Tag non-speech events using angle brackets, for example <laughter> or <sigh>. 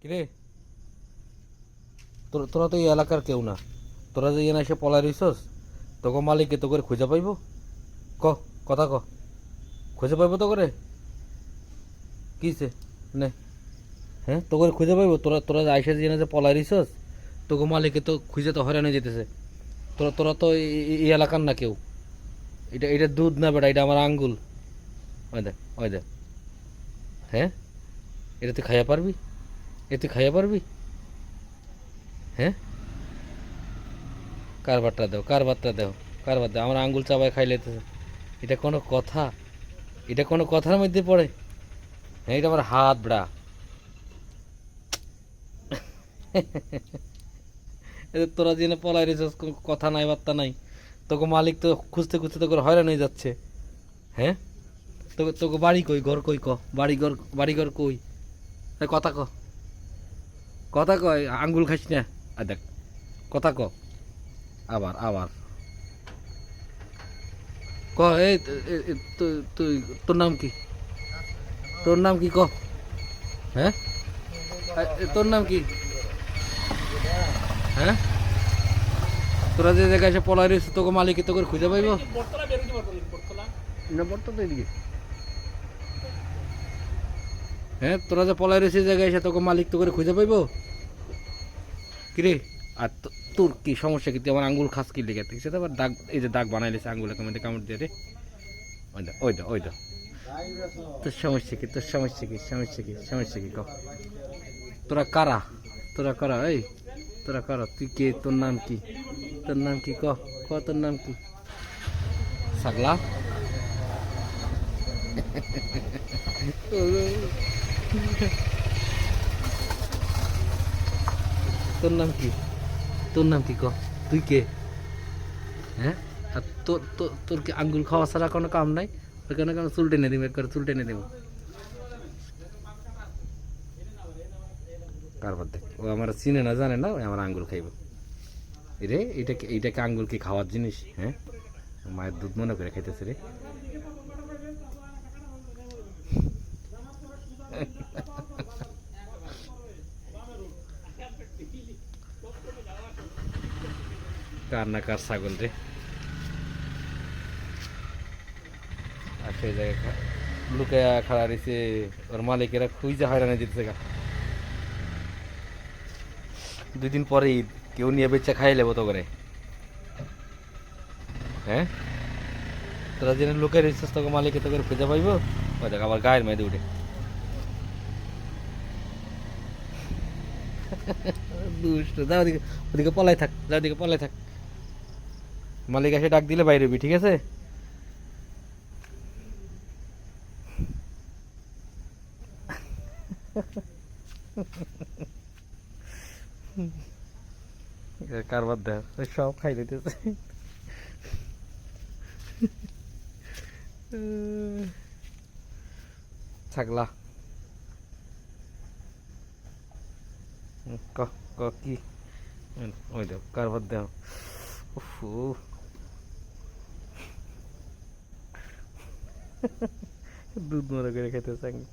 কিরে? তোর তো এই এলাকার কেউ না। তোরা যে এনে এসে পলাই রইছস, তোকে মালিককে তো করে খুঁজে পাইব? ক, কথা ক। খুঁজে পাইব তো করে কিছে নে। হ্যাঁ তো করে খুঁজে পাইব? তোরা তোরা আইসা যে যে পলাই রইছস, তোকে মালিককে তো খুঁজে তো হয়রান হয়ে যেতেছে। তোরা তোরা তো এই এলাকার না কেউ। এটা এটা দুধ না বেটা, এটা আমার আঙ্গুল। ওই দেখ ওই দেখ হ্যাঁ? এটা তুই খাইয়া পারবি? এ তুই খাইয়া পারবি? হ্যাঁ? কারবারটা দেও কারবারটা দেও, কারবার দেও। আমার আঙ্গুল চাবায় খাইলে এটা কোনো কথা, এটা কোনো কথার মধ্যে পড়ে। হ্যাঁ এটা আমার হাত, ব্রা। তোরা জেনে পলাই রেছিস কথা নাই, বার্তা নাই। তোকে মালিক তো খুঁজতে খুঁজতে তোকে হয়রান হয়ে যাচ্ছে। হ্যাঁ? তোকে তোকে বাড়ি কই, ঘর কই, ক? বাড়ি ঘর বাড়ি ঘর কই? কথা ক। কথা কয় আঙ্গুল খাইস না? আর দেখ কথা ক। আবার আবার। ক এই তুই তোর নাম কি? তোর নাম কি ক? হ্যাঁ? তোর নাম কি? হ্যাঁ? তোরা যে জায়গায় এসে পলাই রয়েছে তোকে মালিক তোকে খুঁজে পাইব? না বর্তমান তো এদিকে। হ্যাঁ তোরা যে পলাই রয়েছে জায়গায় এসে তোকে মালিক তো করে খুঁজে পাইব? কিরে? আর তোর কি সমস্যা কি? তুই আমার আঙ্গুল খাস কি লেগে? সেটা আবার দাগ এই যে দাগ বানাইলেছে আঙ্গুলে কামড়ে কামড় দিয়ে রে। ওই দা ওই দা ওই দা। তোর সমস্যা কি? তোর সমস্যা কি? সমস্যা কি? সমস্যা কি? ক। তোরা কারা? তোরা কারা? এই, তোরা কারা? তুই কে? তোর নাম কি? তোর নাম কি? ক? ক, তোর নাম কি? সাগলা? <laughs> তোর নাম কি? তোর নাম কি ক? তুই কে? হ্যাঁ? আর তোর তোর তোর কি আঙ্গুল খাওয়া ছাড়া কোনো কাম নাই? ওখানে কোনো চুল টেনে দিব? একবার চুল টেনে দেবো। কারবার দেখ ও আমার চিনে না, জানে না আমার আঙ্গুল খাইব। রে, এইটা কি- এইটা কি আঙ্গুল কি খাওয়ার জিনিস? হ্যাঁ? মায়ের দুধ মনে করে খাইতেছে রে। কার না কার ছাগল রে। আর সেই জায়গায় লুকায়া খাড়া রয়েছে। ওর মালিকেরা খুঁজে হয়রানি দিতেছে গা। দুই দিন পরে ঈদ, কেউ নিয়ে বেচা খাই লেবো তো করে। হ্যাঁ? তোরা জেনে লোকের রিসার্চ তোকে মালিকে তোকে খুঁজে পাইব। ওই দেখ, আবার গায়ের মেয়েদের উঠে। দুষ্ট। যা ওদিকে ওদিকে পলাই থাক, যা ওদিকে পলাই থাক। মালিক এসে ডাক দিলে বাইরে ঠিক আছে? কারবার দেখ সব খাই দিতেছে। ছাগলা। ক ক? ওই দেখ, কারবার দেখ। উফ দুধ মতো করে খেতে চাঙ্গি